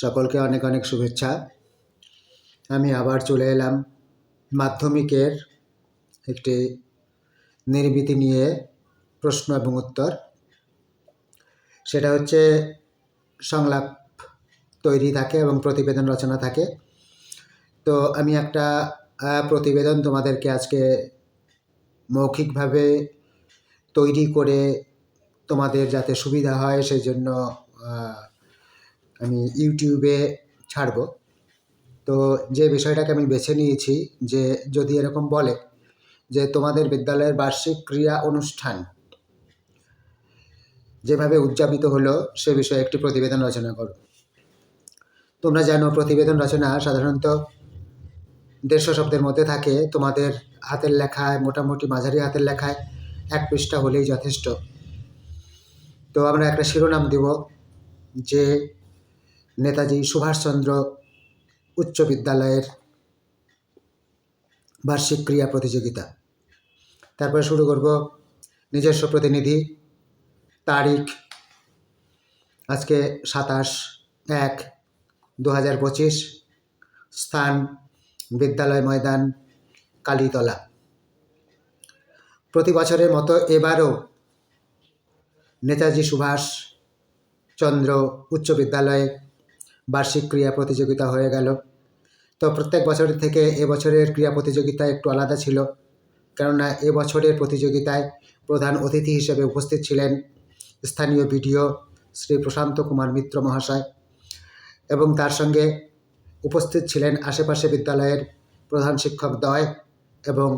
সকলকে অনেক অনেক শুভেচ্ছা। আমি আবার চলে এলাম মাধ্যমিকের একটি নির্মিতি নিয়ে প্রশ্ন এবং উত্তর। সেটা হচ্ছে সংলাপ তৈরি থাকে এবং প্রতিবেদন রচনা থাকে। তো আমি একটা প্রতিবেদন তোমাদেরকে আজকে মৌখিকভাবে তৈরি করে তোমাদের যাতে সুবিধা হয়, সেই জন্য আমি ইউটিউবে ছাড়ব। তো যে বিষয়টাকে আমি বেছে নিয়েছি যে যদি এরকম বলে যে তোমাদের বিদ্যালয়ের বার্ষিক ক্রিয়া অনুষ্ঠান যেভাবে উদযাপিত হলো সে বিষয়ে একটি প্রতিবেদন রচনা করো। তোমরা জানো প্রতিবেদন রচনা সাধারণত দেড়শো শব্দের মধ্যে থাকে। তোমাদের হাতের লেখায়, মোটামুটি মাঝারি হাতের লেখায় এক পৃষ্ঠা হলেই যথেষ্ট। তো আমরা একটা শিরোনাম দেব যে নেতাজি সুভাষচন্দ্র উচ্চ বিদ্যালয়ের বার্ষিক ক্রিয়া প্রতিযোগিতা। তারপরে শুরু করব নিজস্ব প্রতিনিধি, তারিখ, আজকে সাতাশ এক দু হাজার পঁচিশ, স্থান, বিদ্যালয় ময়দান, কালীতলা। প্রতি বছরের মতো এবারও নেতাজি সুভাষ চন্দ্র উচ্চ বিদ্যালয়ে বার্ষিক ক্রিয়া প্রতিযোগিতা হয়ে গেল। তো প্রত্যেক বছরের থেকে এবছরের ক্রিয়া প্রতিযোগিতা একটু আলাদা ছিল। কেননা এবছরের প্রতিযোগিতায় প্রধান অতিথি হিসেবে উপস্থিত ছিলেন স্থানীয় বিডিও শ্রী প্রশান্ত কুমার মিত্র মহাশয় এবং তার সঙ্গে উপস্থিত ছিলেন আশেপাশে বিদ্যালয়ের প্রধান শিক্ষক দয় এবং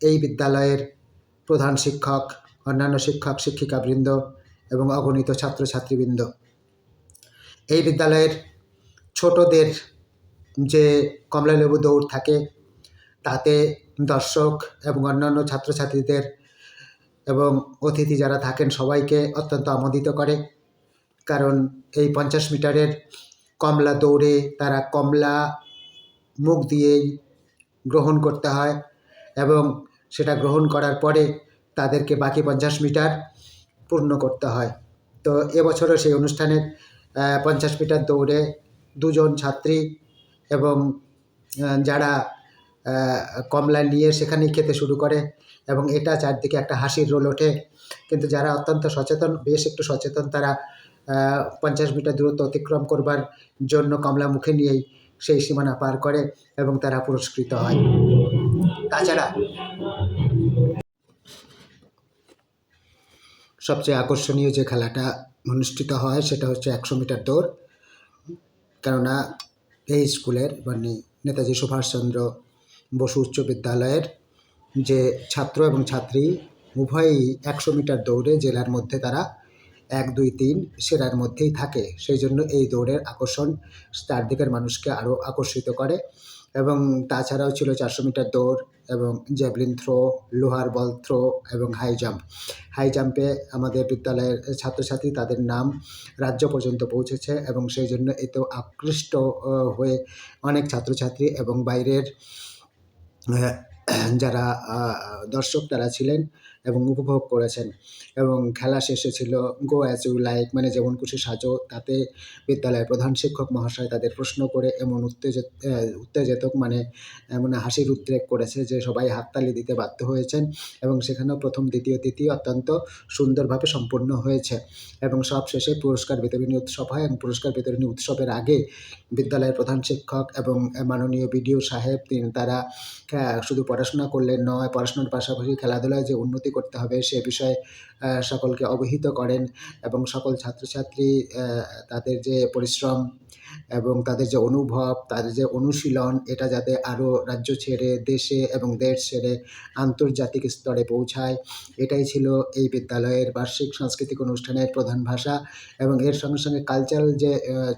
এই বিদ্যালয়ের প্রধান শিক্ষক, অন্যান্য শিক্ষক, শিক্ষিকাবৃন্দ এবং অগণিত ছাত্রছাত্রীবৃন্দ। এই বিদ্যালয়ের ছোটদের যে কমলালেবু দৌড় থাকে, তাতে দর্শক এবং অন্যান্য ছাত্রছাত্রীদের এবং অতিথি যারা থাকেন সবাইকে অত্যন্ত আমোদিত করে। কারণ এই পঞ্চাশ মিটারের কমলা দৌড়ে তারা কমলা মুখ দিয়েই গ্রহণ করতে হয় এবং সেটা গ্রহণ করার পরে তাদেরকে বাকি পঞ্চাশ মিটার পূর্ণ করতে হয়। তো এবছরও সেই অনুষ্ঠানের পঞ্চাশ মিটার দৌড়ে দুজন ছাত্রী এবং যারা কমলা নিয়ে সেখানেই খেতে শুরু করে এবং এটা চারদিকে একটা হাসির রোল ওঠে। কিন্তু যারা অত্যন্ত সচেতন, বেশ একটু সচেতন, তারা পঞ্চাশ মিটার দূরত্ব অতিক্রম করবার জন্য কমলা মুখে নিয়েই সেই সীমানা পার করে এবং তারা পুরস্কৃত হয়। তাছাড়া সবচেয়ে আকর্ষণীয় যে খেলাটা অনুষ্ঠিত হয় সেটা হচ্ছে একশো মিটার দৌড়। কেননা এই স্কুলের মানে নেতাজি সুভাষচন্দ্র বসু উচ্চ বিদ্যালয়ের যে ছাত্র এবং ছাত্রী উভয়ই একশো মিটার দৌড়ে জেলার মধ্যে তারা এক, দুই, তিন সেরার মধ্যেই থাকে। সেই জন্য এই দৌড়ের আকর্ষণ চারদিকের মানুষকে আরও আকর্ষিত করে। এবং তাছাড়াও ছিল চারশো মিটার দৌড় এবং জ্যাভলিন থ্রো, লোহার বল থ্রো এবং হাই জাম্প। হাই জাম্পে আমাদের বিদ্যালয়ের ছাত্রছাত্রী তাদের নাম রাজ্য পর্যন্ত পৌঁছেছে এবং সেই জন্য এতেও আকৃষ্ট হয়ে অনেক ছাত্রছাত্রী এবং বাইরের যারা দর্শক তারা ছিলেন এবং উপভোগ করেছেন। এবং খেলা শেষে ছিল গো অ্যাজ ইউ লাইক মানে যেমন খুশি সাজো, তাতে বিদ্যালয়ের প্রধান শিক্ষক মহাশয় তাদের প্রশ্ন করে এমন উত্তেজিত উত্তেজিতক মানে এমন হাসির উদ্রেক করেছে যে সবাই হাততালি দিতে বাধ্য হয়েছেন এবং সেখানেও প্রথম, দ্বিতীয় তৃতীয় অত্যন্ত সুন্দরভাবে সম্পূর্ণ হয়েছে। এবং সব শেষে পুরস্কার বিতরণী উৎসব হয় এবং পুরস্কার বিতরণী উৎসবের আগে বিদ্যালয়ের প্রধান শিক্ষক এবং মাননীয় বিডিও সাহেব তিনি তারা শুধু পড়াশোনা করলেন নয়, পড়াশোনার পাশাপাশি খেলাধুলায় যে উন্নতি করতে হবে। সে বিষয়ে সকলকে অবহিত করেন এবং সকল ছাত্রছাত্রী তাদের যে পরিশ্রম এবং তাদের যে অনুভব, তাদের যে অনুশীলন, এটা যাতে আরও রাজ্য ছেড়ে, দেশে এবং দেশ ছেড়ে আন্তর্জাতিক স্তরে পৌঁছায়। এটাই ছিল এই বিদ্যালয়ের বার্ষিক সাংস্কৃতিক অনুষ্ঠানের প্রধান ভাষা এবং এর সঙ্গে সঙ্গে কালচারাল যে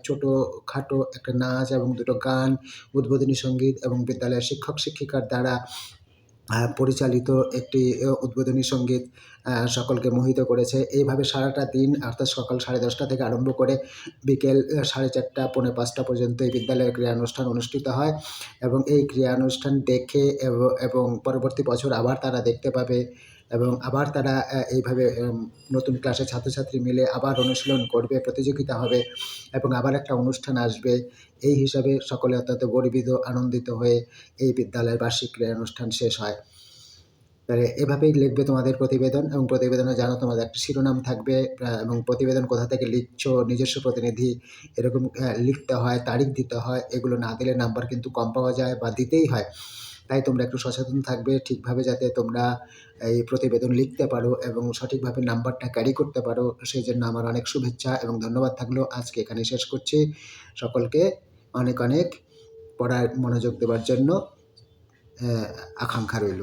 ছোটো খাটো একটা নাচ এবং দুটো গান, উদ্বোধনী সংগীত এবং বিদ্যালয়ের শিক্ষক শিক্ষিকার দ্বারা পরিচালিত একটি উদ্বোধনী সংগীত সকলকে মোহিত করেছে। এইভাবে সারাটা দিন, অর্থাৎ সকাল সাড়ে দশটা থেকে আরম্ভ করে বিকেল সাড়ে চারটা, পৌনে পাঁচটা পর্যন্ত এই বিদ্যালয়ের ক্রীড়ানুষ্ঠান অনুষ্ঠিত হয় এবং এই ক্রীড়ানুষ্ঠান দেখে এবং পরবর্তী বছর আবার তারা দেখতে পাবে এবং আবার তারা এইভাবে নতুন ক্লাসের ছাত্রছাত্রী মিলে আবার অনুশীলন করবে, প্রতিযোগিতা হবে এবং আবার একটা অনুষ্ঠান আসবে। এই হিসাবে সকলে অত্যন্ত গর্বিত, আনন্দিত হয়ে এই বিদ্যালয়ের বার্ষিক ক্রীড়া অনুষ্ঠান শেষ হয়। তাহলে এভাবেই লিখবে তোমাদের প্রতিবেদন এবং প্রতিবেদনে জানো তোমাদের একটা শিরোনাম থাকবে এবং প্রতিবেদন কোথা থেকে লিখছ, নিজস্ব প্রতিনিধি এরকম লিখতে হয়, তারিখ দিতে হয়, এগুলো না দিলে নাম্বার কিন্তু কম পাওয়া যায় বা দিতেই হয়। তাই তোমরা একটু সচেতন থাকবে, ঠিকভাবে যাতে তোমরা এই প্রতিবেদন লিখতে পারো এবং সঠিকভাবে নাম্বারটা ক্যারি করতে পারো। সেই জন্য আমার অনেক শুভেচ্ছা এবং ধন্যবাদ থাকল। আজকে এখানে শেষ করছি। সকলকে অনেক অনেক পড়ায় মনোযোগ দেওয়ার জন্য আকাঙ্ক্ষা রইল।